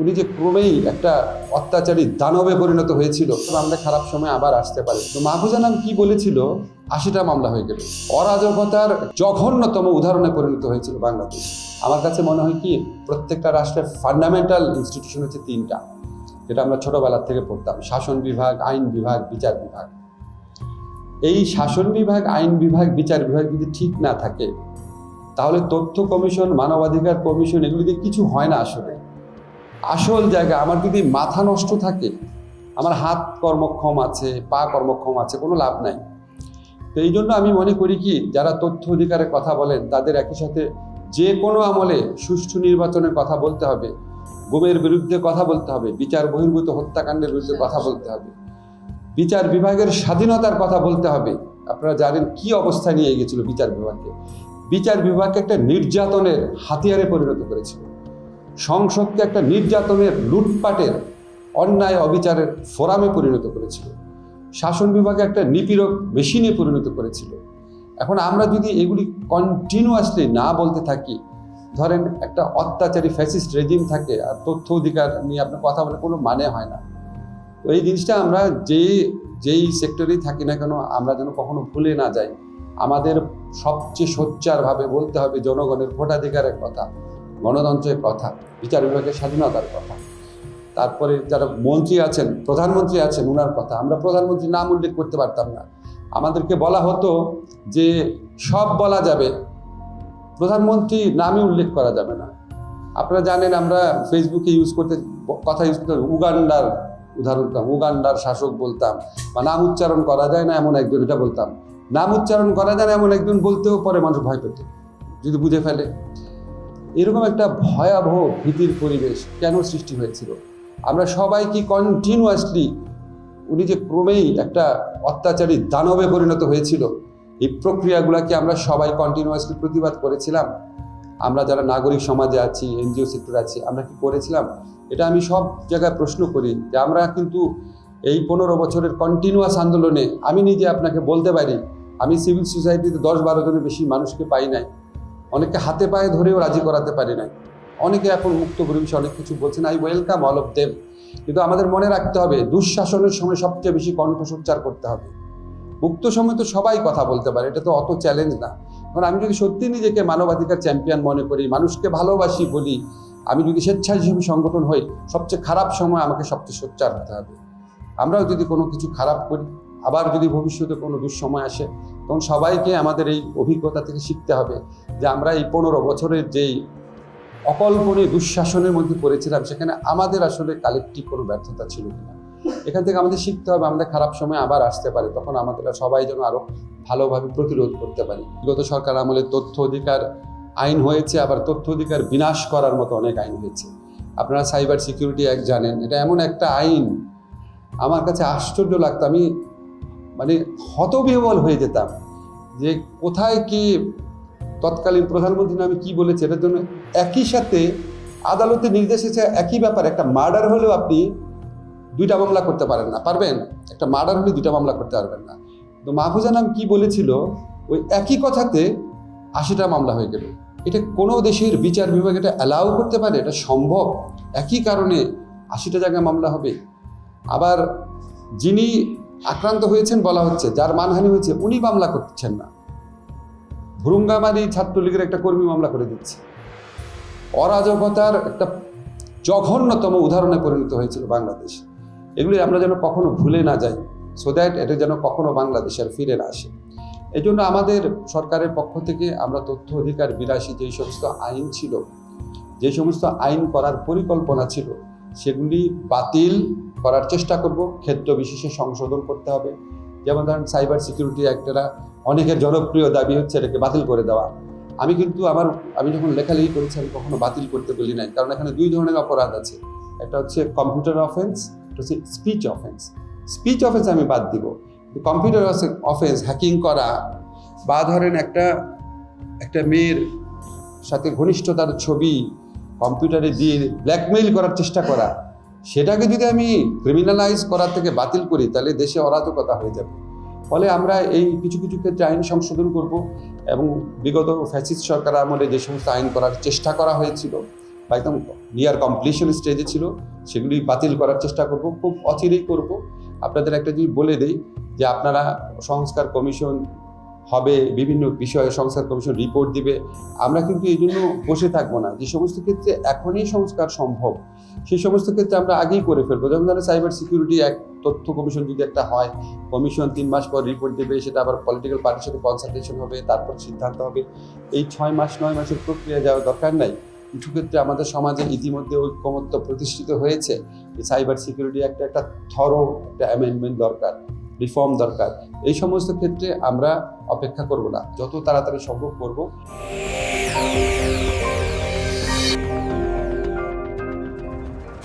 উনি যে ক্রমেই একটা অত্যাচারী দানবে পরিণত হয়েছিল আমরা খারাপ সময় আবার আসতে পারি। তো মাহফুজা নাম কি বলেছিল? আশিটা মামলা হয়ে গেল। অরাজকতার জঘন্যতম উদাহরণে পরিণত হয়েছিল বাংলাদেশ। আমার কাছে মনে হয় কি, প্রত্যেকটা রাষ্ট্রের ফান্ডামেন্টাল ইনস্টিটিউশন হচ্ছে তিনটা, যেটা আমরা ছোটবেলার থেকে পড়তাম। শাসন বিভাগ, আইন বিভাগ, বিচার বিভাগ। এই শাসন বিভাগ, আইন বিভাগ, বিচার বিভাগ যদি ঠিক না থাকে, তাহলে তথ্য কমিশন, মানবাধিকার কমিশন, এগুলি দিয়ে কিছু হয় না আসলে। আসল জায়গা, আমার যদি মাথা নষ্ট থাকে, আমার হাত কর্মক্ষম আছে, পা কর্মক্ষম আছে, কোনো লাভ নাই। তো এই জন্য আমি মনে করি কি, যারা তথ্য অধিকারের কথা বলেন, তাদের একই সাথে যে কোনো আমলে সুষ্ঠু নির্বাচনের কথা বলতে হবে, গুমের বিরুদ্ধে কথা বলতে হবে, বিচার বহির্ভূত হত্যাকাণ্ডের বিরুদ্ধে কথা বলতে হবে, বিচার বিভাগের স্বাধীনতার কথা বলতে হবে। আপনারা জানেন কি অবস্থা নিয়ে গেছিল বিচার বিভাগকে। বিচার বিভাগকে একটা নির্যাতনের হাতিয়ারে পরিণত করেছিল। সংসদকে একটা নির্যাতনের লুটপাটের অন্যায় অবিচারের ফোরামে পরিণত করেছিল। শাসন বিভাগে একটা নিপীড়ক মেশিনে পরিণত করেছিল। এখন আমরা যদি এগুলি কন্টিনিউয়াসলি না বলতে থাকি, ধরেন একটা অত্যাচারী ফ্যাসিস্ট রেজিম থাকে আর তথ্য অধিকার নিয়ে আপনার কথা বলে কোনো মানে হয় না। তো এই জিনিসটা আমরা যে যেই সেক্টরেই থাকি না কেন, আমরা যেন কখনো ভুলে না যাই। আমাদের সবচেয়ে সোচ্চারভাবে বলতে হবে জনগণের ভোটাধিকারের কথা। গণতন্ত্রের কথা, বিচার বিভাগের স্বাধীনতার কথা। তারপরে যারা মন্ত্রী আছেন, প্রধানমন্ত্রী আছেন ওনার কথা। আমরা প্রধানমন্ত্রী নাম উল্লেখ করতে পারতাম না। আমাদেরকে বলা হতো যে সব বলা যাবে। প্রধানমন্ত্রী নামই উল্লেখ করা যাবে না। আপনারা জানেন আমরা ফেসবুকে ইউজ করতে, কথা ইউজ করতে উগান্ডার উদাহরণ উগান্ডার শাসক বলতাম, বা নাম উচ্চারণ করা যায় না এমন একজন, এটা বলতাম। নাম উচ্চারণ করা যায় না এমন একজন বলতেও পরে মানুষ ভয় পেত, যদি বুঝে ফেলে। এরকম একটা ভয়াবহ ভীতির পরিবেশ কেন সৃষ্টি হয়েছিল? আমরা সবাই কি কন্টিনিউয়াসলি উনি যে ক্রমেই একটা অত্যাচারী দানবে পরিণত হয়েছিল, এই প্রক্রিয়াগুলোকে আমরা সবাই কন্টিনিউয়াসলি প্রতিবাদ করেছিলাম? আমরা যারা নাগরিক সমাজে আছি, এনজিও সেক্টরে আছি, আমরা কি করেছিলাম? এটা আমি সব জায়গায় প্রশ্ন করি যে আমরা কিন্তু এই পনেরো বছরের কন্টিনিউয়াস আন্দোলনে, আমি নিজে আপনাকে বলতে পারি, আমি সিভিল সোসাইটিতে দশ বারো জনের বেশি মানুষকে পাই নাই। অনেকে হাতে পায়ে ধরেও রাজি করাতে পারি নাই। অনেকে এখন মুক্ত পরিবেশে অনেক কিছু বলছেন I welcome all of them কিন্তু আমাদের মনে রাখতে হবে, দুঃশাসনের সময় সবচেয়ে বেশি কণ্ঠ সোচ্চার করতে হবে। মুক্ত সময় তো সবাই কথা বলতে পারে, এটা তো অত চ্যালেঞ্জ না। কারণ আমি যদি সত্যি নিজেকে মানবাধিকার চ্যাম্পিয়ন মনে করি, মানুষকে ভালোবাসি বলি, আমি যদি স্বেচ্ছাসেবী সংগঠন হই, সবচেয়ে খারাপ সময় আমাকে সবচেয়ে সোচ্চার হতে হবে। আমরাও যদি কোনো কিছু খারাপ করি, আবার যদি ভবিষ্যতে কোনো দুঃসময় আসে তখন সবাইকে আমাদের এই অভিজ্ঞতা থেকে শিখতে হবে যে আমরা এই পনেরো বছরের যেই অকল্পনীয় দুঃশাসনের মধ্যে পড়েছিলাম, সেখানে আমাদের আসলে কালেক্টিভ কোনো ব্যর্থতা ছিল কিনা। এখান থেকে আমাদের শিখতে হবে, আমাদের খারাপ সময় আবার আসতে পারে, তখন আমাদের সবাই যেন আরও ভালোভাবে প্রতিরোধ করতে পারি। বিগত সরকার আমলে তথ্য অধিকার আইন হয়েছে, আবার তথ্য অধিকার বিনাশ করার মতো অনেক আইন হয়েছে। আপনারা সাইবার সিকিউরিটি অ্যাক্ট জানেন, এটা এমন একটা আইন। আমার কাছে আশ্চর্য লাগতো, আমি মানে হতবিহবল হয়ে যেতাম যে কোথায় কি তৎকালীন প্রধানমন্ত্রী আমি কি বলেছে, এটার জন্য একই সাথে আদালতে নির্দেশ এসেছে একই ব্যাপার, একটা মার্ডার হলেও আপনি দুইটা মামলা করতে পারেন না, পারবেন? একটা মার্ডার হলে দুইটা মামলা করতে পারবেন না। তো মাহফুজা নাম কি বলেছিল? ওই একই কথাতে আশিটা মামলা হয়ে গেল। এটা কোনো দেশের বিচার বিভাগ এটা অ্যালাউ করতে পারে? এটা সম্ভব? একই কারণে আশিটা জায়গায় মামলা হবে? আবার যিনি আক্রান্ত হয়েছেন বলা হচ্ছে, যার মানহানি হয়েছে, উনি মামলা করছেন না। ভুরুঙ্গামারি ছাত্রলীগের একটা কর্মী মামলা করে দিচ্ছে। অরাজকতার একটা জঘন্যতম উদাহরণে পরিণত হয়েছিল বাংলাদেশ। এগুলি আমরা যেন কখনো ভুলে না যাই সো দ্যাট এটা যেন কখনো বাংলাদেশের ফিরে না আসে। এই জন্য আমাদের সরকারের পক্ষ থেকে আমরা তথ্য অধিকার বিলাসী যেই সমস্ত আইন ছিল, যে সমস্ত আইন করার পরিকল্পনা ছিল, সেগুলি বাতিল করার চেষ্টা করব। ক্ষেত্র বিশেষে সংশোধন করতে হবে। যেমন ধরেন সাইবার সিকিউরিটি অ্যাক্টেরা অনেকের জনপ্রিয় দাবি হচ্ছে এটাকে বাতিল করে দেওয়া। আমি কিন্তু আমার, আমি যখন লেখালেখি করেছি, আমি কখনো বাতিল করতে বলি নাই। কারণ এখানে দুই ধরনের অপরাধ আছে। একটা হচ্ছে কম্পিউটার অফেন্স একটা হচ্ছে স্পিচ অফেন্স স্পিচ অফেন্স আমি বাদ দিব। কম্পিউটার অফেন্স হ্যাকিং করা বা ধরেন একটা একটা মেয়ের সাথে ঘনিষ্ঠতার ছবি কম্পিউটারে দিয়ে ব্ল্যাকমেইল করার চেষ্টা করা সেটাকে যদি আমি ক্রিমিনালাইজ করার থেকে বাতিল করি, তাহলে দেশে অরাজকতা হয়ে যাবে। ফলে আমরা এই কিছু কিছু ক্ষেত্রে আইন সংশোধন করব এবং বিগত ফ্যাসিস্ট সরকার আমলে যে সমস্ত আইন করার চেষ্টা করা হয়েছিল বা একদম নিয়ার কমপ্লিশন স্টেজে ছিল, সেগুলি বাতিল করার চেষ্টা করব, খুব অচিরেই করব। আপনাদের একটা জিনিস বলে দেই যে আপনারা সংস্কার কমিশন হবে, বিভিন্ন বিষয়ে সংস্কার কমিশন রিপোর্ট দিবে। আমরা কিন্তু এই জন্য বসে থাকব না। যে সমস্ত ক্ষেত্রে এখনই সংস্কার সম্ভব, সেই সমস্ত ক্ষেত্রে আমরা আগেই করে ফেলব। যেমন ধরেন সাইবার সিকিউরিটি এক তথ্য কমিশন যদি একটা হয়, কমিশন তিন মাস পর রিপোর্ট দেবে, সেটা আবার পলিটিক্যাল পার্টির সাথে কনসালটেশন হবে, তারপর সিদ্ধান্ত হবে। এই ছয় মাস, নয় মাসের প্রক্রিয়া যাওয়ার দরকার নাই। কিছু ক্ষেত্রে আমাদের সমাজে ইতিমধ্যে ঐক্যমত্য প্রতিষ্ঠিত হয়েছে যে সাইবার সিকিউরিটি একটা একটা থরো একটা অ্যামেন্ডমেন্ট দরকার। রিফর্ম দরকার। এই সমস্ত ক্ষেত্রে আমরা অপেক্ষা করব না। যত তাড়াতাড়ি সম্ভব করব।